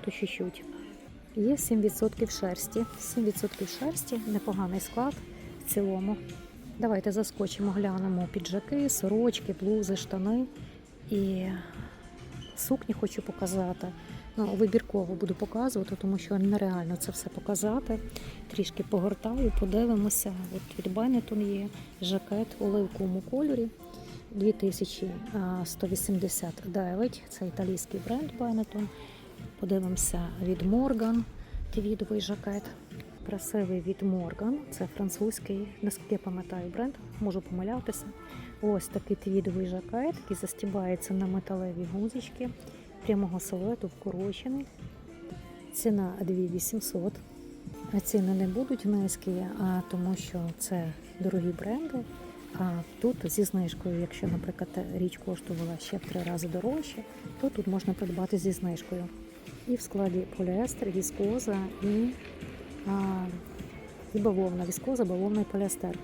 Тут чуть-чуть. Є 7% шерсті. 7% шерсті, непоганий склад в цілому. Давайте заскочимо, глянемо піджаки, сорочки, блузи, штани. І сукні хочу показати. Ну, вибірково буду показувати, тому що нереально це все показати. Трішки погортаю, подивимося. От від Benetton є жакет у оливковому кольорі. 2189. Це італійський бренд Benetton. Подивимося від Morgan, твідовий жакет. Красивий від Morgan. Це французький, наскільки я пам'ятаю бренд, можу помилятися. Ось такий твідовий жакет, який застібається на металеві гузички, прямого силуету вкорочений. Ціна 2800. А ціни не будуть низькі, а тому що це дорогі бренди. А тут зі знижкою, якщо, наприклад, річ коштувала ще в три рази дорожче, то тут можна придбати зі знижкою. І в складі поліестер, віскоза і, а, і бавовна. Віскоза, бавовна і поліестер.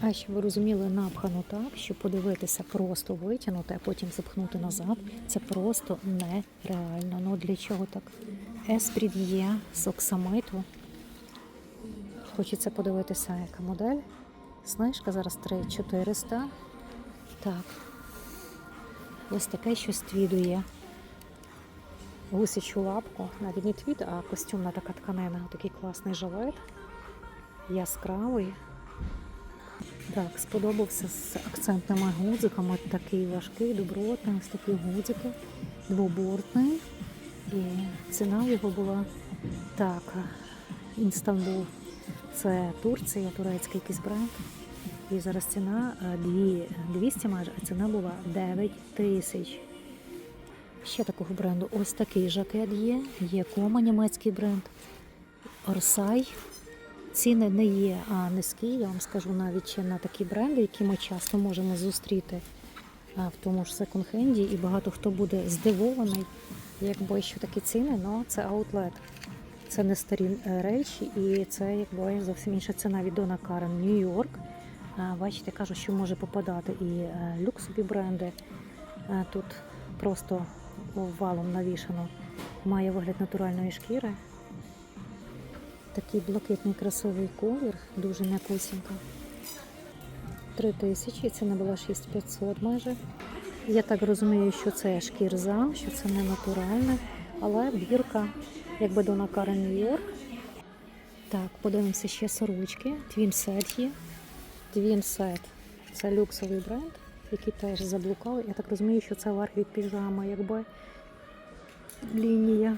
А щоб ви розуміли, напхано так, що подивитися, просто витягнути, а потім запхнути назад. Це просто нереально. Ну для чого так? Еспрід'є з оксамиту. Хочеться подивитися, яка модель. Знижка зараз 3400. Так. Ось таке щось твідує. Гусячу лапку, навіть не твід, а костюмна така тканина. Такий класний жилет. Яскравий. Так, сподобався з акцентними гудзиками. Такий важкий, добротний, ось такі гудзики, двобортний. І ціна його була так. Інстанбул. Це Турція, турецький якийсь бренд. І зараз ціна е, 200 майже, а ціна була 9 тисяч. Ще такого бренду. Ось такий жакет є. Є кома німецький бренд. Орсай. Ціни не є а, низькі, я вам скажу навіть ще на такі бренди, які ми часто можемо зустріти в тому ж секонд-хенді, і багато хто буде здивований, якби що такі ціни, але це аутлет. Це не старі е, речі, і це якби зовсім інша ціна від Дона Карен Нью-Йорк. Бачите, кажуть, що може попадати і е, люксові бренди. Тут просто валом навішано. Має вигляд натуральної шкіри. Такий блакитний красивий колір, дуже м'якусінько. 3 тисячі, ціна була 6500 майже. Я так розумію, що це шкірза, що це не натуральне, але бірка, якби до Накара Нью-Йорк. Так, подивимося ще сорочки. Set є. Set – це люксовий бренд, який теж заблукав. Я так розумію, що це верх від піжами, якби лінія.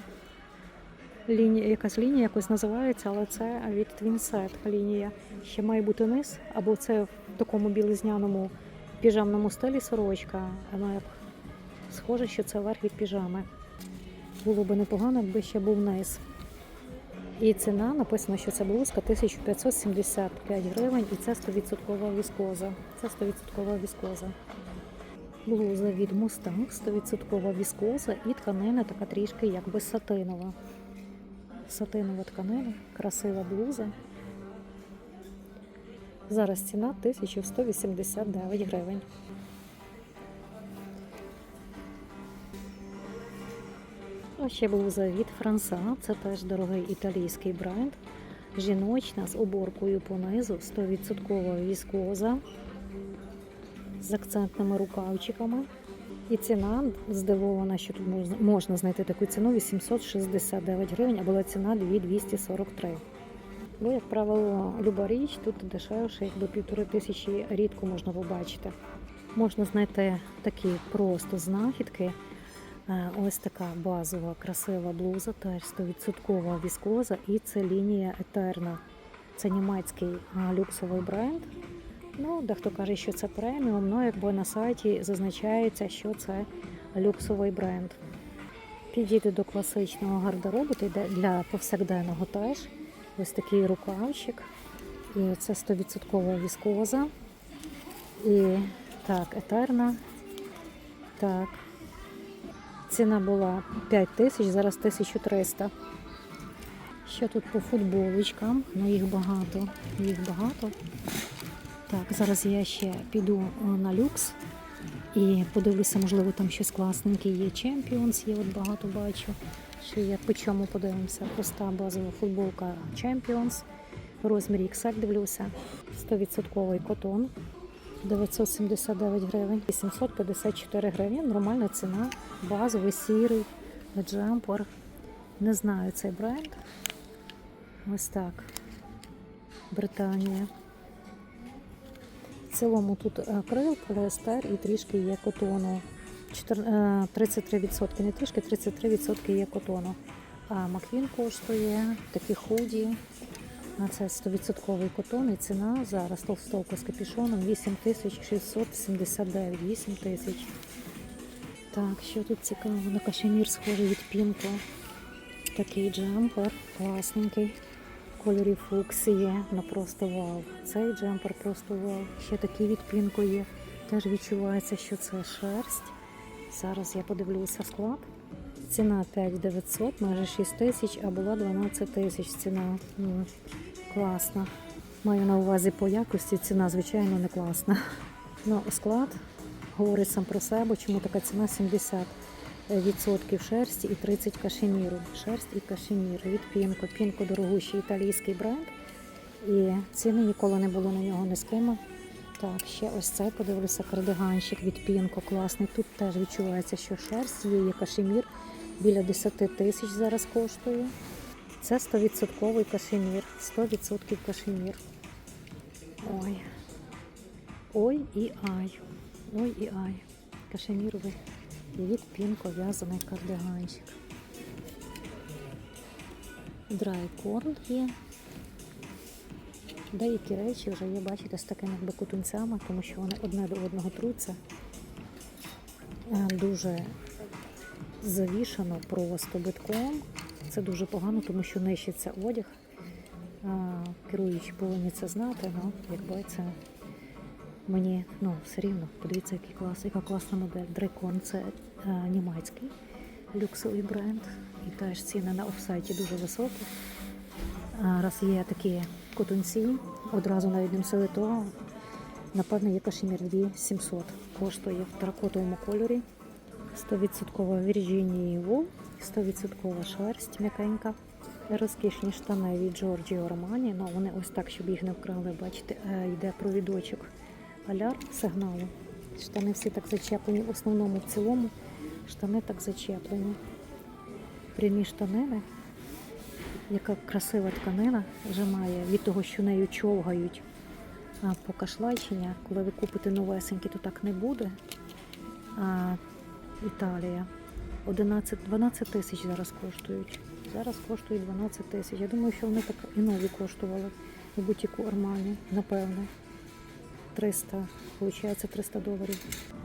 Лінія, якась лінія якось називається, але це від Twinset лінія. Ще має бути низ, або це в такому білизняному піжамному стилі сорочка. Вона як схоже, що це верх від піжами. Було би непогано, якби ще був низ. І ціна написано, що це блузка 1575 гривень, і це 100% віскоза. Це 100% віскоза. Блуза від Mustang, 100% віскоза і тканина така трішки якби сатинова. Сатинова тканина, красива блуза. Зараз ціна 1189 гривень. Ще блуза від Франса. Це теж дорогий італійський бренд. Жіночна з оборкою понизу, 100% віскоза з акцентними рукавчиками. І ціна здивована, що тут можна, знайти таку ціну 869 гривень, а була ціна 2243. Бо, як правило, люба річ тут дешевше, якби півтори тисячі рідко можна побачити. Можна знайти такі просто знахідки. Е, Ось така базова красива блуза, теж 100% віскоза, і це лінія Етерна. Це німецький е, люксовий бренд. Ну, дехто каже, що це преміум, але якби на сайті зазначається, що це люксовий бренд. Підійде до класичного гардеробу, то йде для повсякденного теж. Ось такий рукавчик. І це 100% віскоза. І так, етерна. Так. Ціна була 5 тисяч, зараз 1300. Що тут по футболочкам? Ну їх багато. Їх багато. Так, зараз я ще піду е, на люкс і подивлюся, можливо, там щось класненьке є. Champions є, от багато бачу. Ще є по чому подивимося. Проста базова футболка Champions. Розмір XL дивлюся. 100% котон. 979 гривень, 854 гривні. Нормальна ціна. Базовий сірий джемпер. Не знаю цей бренд. Ось так. Британія. В цілому тут е, крил, поліестер і трішки є котону. Е, 33%, не трішки, 33% є котону. А Маквін коштує такі худі. А це 100% котон і ціна зараз толстовка з капюшоном 8679, 8 тисяч. Так, що тут цікаво? На кашемір схожий від Пінко. Такий джемпер, класненький. Кольорі фуксії, ну просто вау. Цей джемпер просто вау. Ще такий від Пінко є. Теж відчувається, що це шерсть. Зараз я подивлюся склад. Ціна 5900, майже 6 тисяч, а була 12 тисяч ціна. Класна. Маю на увазі по якості, ціна, звичайно, не класна. Ну, склад говорить сам про себе, чому така ціна 70 відсотків шерсті і 30 кашеміру. Шерсть і кашемір від Пінко. Пінко дорогущий італійський бренд. І ціни ніколи не було на нього низькими. Так, ще ось цей подивлюся кардиганчик від Пінко. Класний. Тут теж відчувається, що шерсть є, є кашемір. Біля 10 тисяч зараз коштує. Це 100% кашемір. 100% кашемір. Ой. Ой і ай. Ой і ай. Кашеміровий. І від Пінко в'язаний кардиганчик. Драйкорн є. Деякі речі вже є, бачите, з такими якби тому що вони одне до одного труться. Е, Дуже завішано просто битком. Це дуже погано, тому що нищиться одяг. Керуючі повинні це знати, але якби це мені ну, все рівно. Подивіться, який клас, яка класна модель. Дрейкон це е, німецький люксовий бренд. І теж ціни на офсайті дуже високі. Раз є такі котунці, одразу навіть не мсили того. Напевно, є кашемір 2700. Коштує в теракотовому кольорі. 100% Virginia Wool, 100% шерсть м'якенька. Розкішні штани від Giorgio Armani. Ну, вони ось так, щоб їх не вкрали. Бачите, е, йде провідочок алярм сигналу. Штани всі так зачеплені. В основному в цілому штани так зачеплені. Прямі штанини. Яка красива тканина вже має від того, що нею човгають а, покашлачення. Коли ви купите новесенькі, то так не буде. А, Італія. 11, 12 тисяч зараз коштують. Зараз коштують 12 тисяч. Я думаю, що вони так і нові коштували у бутіку Армані, напевно. 300, виходить, 300 доларів.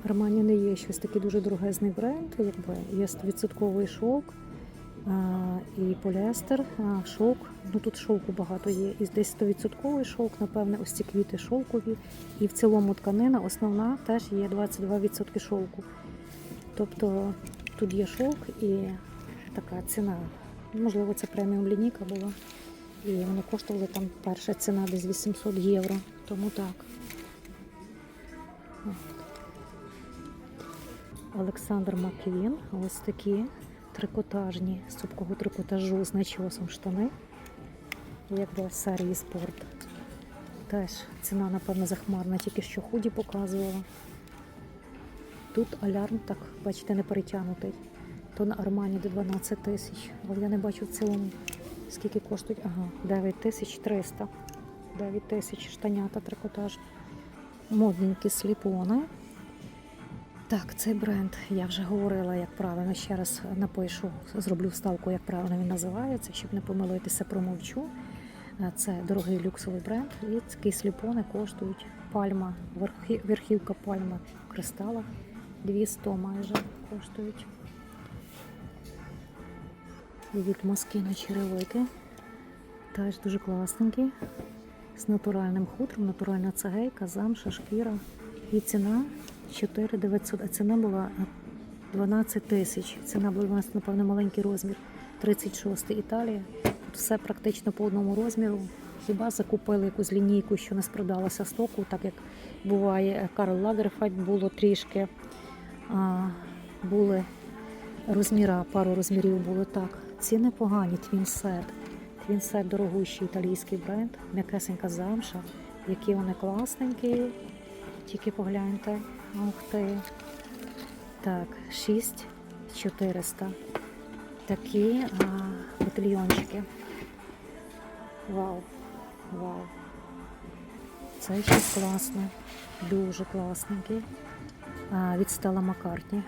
Армані не є щось такий дуже дорогезний бренд, якби є 100% шовк і поліестер, шовк. Ну тут шовку багато є. І десь 100% шовк, напевне, ось ці квіти шовкові. І в цілому тканина основна теж є 22% шовку. Тобто тут є шовк і така ціна. Можливо, це преміум лінійка була. І вони коштували там перша ціна десь 800 євро. Тому так. Олександр Маквін. Ось такі трикотажні з цупкого трикотажу з начосом штани. Якби серії спорт. Теж ціна, напевно, захмарна, тільки що худі показувала. Тут алярм, так, бачите, не перетягнутий. То на Армані до 12 тисяч. Але я не бачу в цілому, скільки коштують. Ага, 9 тисяч 300. 9 тисяч штанята трикотаж. Модненькі сліпони. Так, цей бренд, я вже говорила, як правильно. Ще раз напишу, зроблю вставку, як правильно він називається, щоб не помилитися, промовчу. Е, Це дорогий люксовий бренд. І такі сліпони коштують пальма, верхівка пальми в кристалах. 200 майже коштують. Від Москіна черевики. Теж дуже класненькі. З натуральним хутром, натуральна цегейка, замша, шкіра. І ціна 4900, а ціна була 12 тисяч. Ціна була у нас, напевно, маленький розмір. 36 Італія. Все практично по одному розміру. Хіба закупили якусь лінійку, що не спродалося стоку, так як буває Карл Лагерфельд було трішки. Були розміра, пару розмірів було так. ці непогані твінсет. Твінсет дорогущий італійський бренд, м'якесенька замша, які вони класненькі. Тільки погляньте. Ух ти. Так, 6400. Такі а, батальйончики. Вау. Вау. Це щось класне. Дуже класненький. Від Стела Маккартні.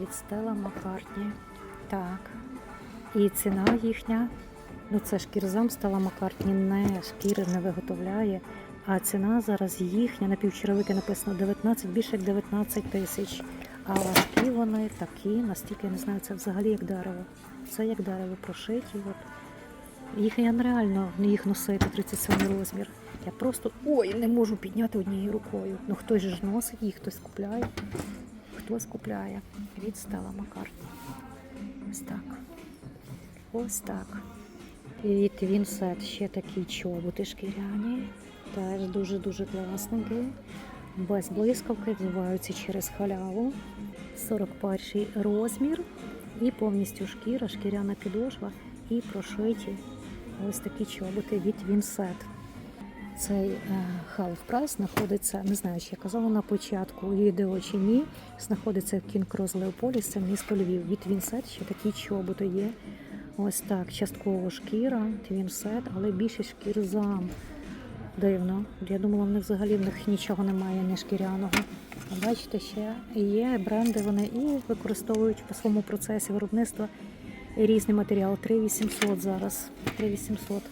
Від Стела Маккартні. Так. І ціна їхня. Ну це шкірзам Стела Маккартні не шкіри не виготовляє. А ціна зараз їхня на півчеревики написано 19, більше як 19 тисяч. А важкі вони такі, настільки я не знаю, це взагалі як дерево. Це як дерево прошиті. От. Їх я нереально їх носити 37 розмір. Я просто ой, не можу підняти однією рукою. Ну хтось ж носить їх, хтось купляє. Хтось купляє. Від Стела Маккартні. Ось так. Ось так. І Вінсет ще такі чоботи шкіряні. Теж дуже-дуже класненькі. Без блискавки відбуваються через халяву. 41 розмір. І повністю шкіра, шкіряна підошва і прошиті ось такі чоботи від Вінсет. Цей е, half price знаходиться, не знаю, чи я казала на початку відео чи ні. Знаходиться в Cross Леополіс, це місто Львів. Від Вінсет ще такі чоботи є. Ось так, частково шкіра, твінсет, але більше шкір зам. Дивно. Я думала, в них взагалі в них нічого немає, не шкіряного. Бачите, ще є бренди, вони і використовують по своєму процесі виробництва різний матеріал. 3800 зараз. 3800.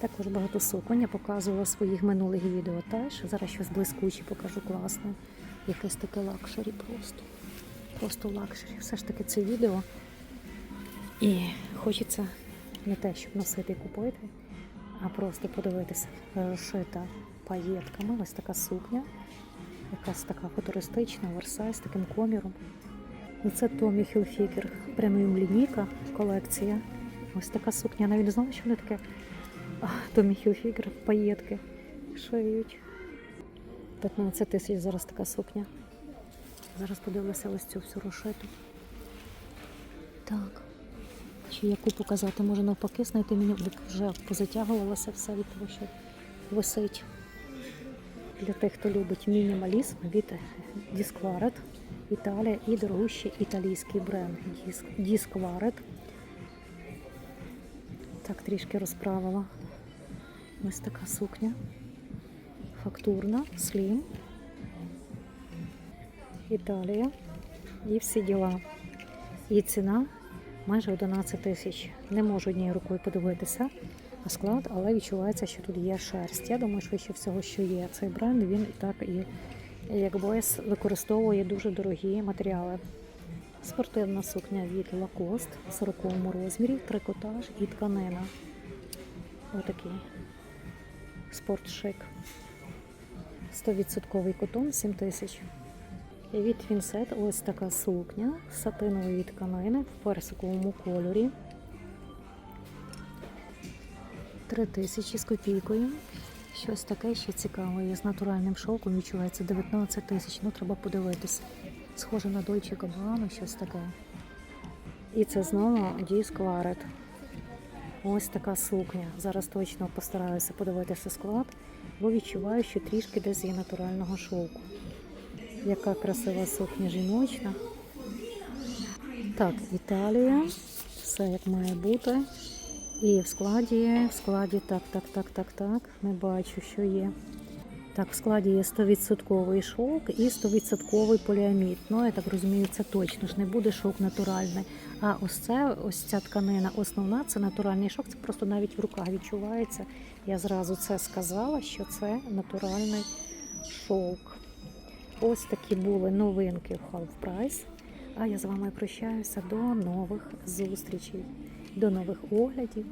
Також багато суконь. Показувала своїх минулих відео теж. Зараз щось блискуче покажу класне. Якесь таке лакшері просто. Просто лакшері. Все ж таки це відео. І хочеться не те, щоб носити і купити, а просто подивитися. Розшита паєтками. Ось така сукня. Якась така футуристична, версай з таким коміром. Це Томі Хілфікер, преміум лінійка, колекція. Ось така сукня. Я навіть знала, що вони таке. Томі Хілфікер, паєтки шиють. 15 тисяч зараз така сукня. Зараз подивлюся ось цю всю розшиту. Так. Чи яку показати? Може навпаки знайти мені вже позатягувалося все від того, що висить. Для тих, хто любить мінімалізм від Disquaret. Італія і дорогущий італійський бренд Disquaret. Так, трішки розправила. Ось така сукня. Фактурна, слім. Італія. І всі діла. І ціна майже 11 тисяч. Не можу однією рукою подивитися на склад, але відчувається, що тут є шерсть. Я думаю, швидше всього, що є. Цей бренд він і так і як якби використовує дуже дорогі матеріали. Спортивна сукня від Lacoste в 40 розмірі, трикотаж і тканина. Отакий спортшик. 100% котон 7 тисяч. Від Вінсет ось така сукня з сатинової тканини в персиковому кольорі. 3 тисячі з копійкою. Щось таке ще цікаве. З натуральним шовком відчувається 19 тисяч. Ну, треба подивитися. Схоже на Dolce Gabbana, щось таке. І це знову Disquaret. Ось така сукня. Зараз точно постараюся подивитися склад, бо відчуваю, що трішки десь є натурального шовку. Яка красива сукня жіночна. Так, Італія. Все як має бути. І в складі, в складі, так, так, так, так, так. Не бачу, що є. Так, в складі є 100% шовк і 100% поліамід. Ну, я так розумію, це точно ж не буде шовк натуральний. А ось це, ось ця тканина основна, це натуральний шовк, це просто навіть в руках відчувається. Я зразу це сказала, що це натуральний шовк. Ось такі були новинки в Half Price. А я з вами прощаюся до нових зустрічей, до нових оглядів.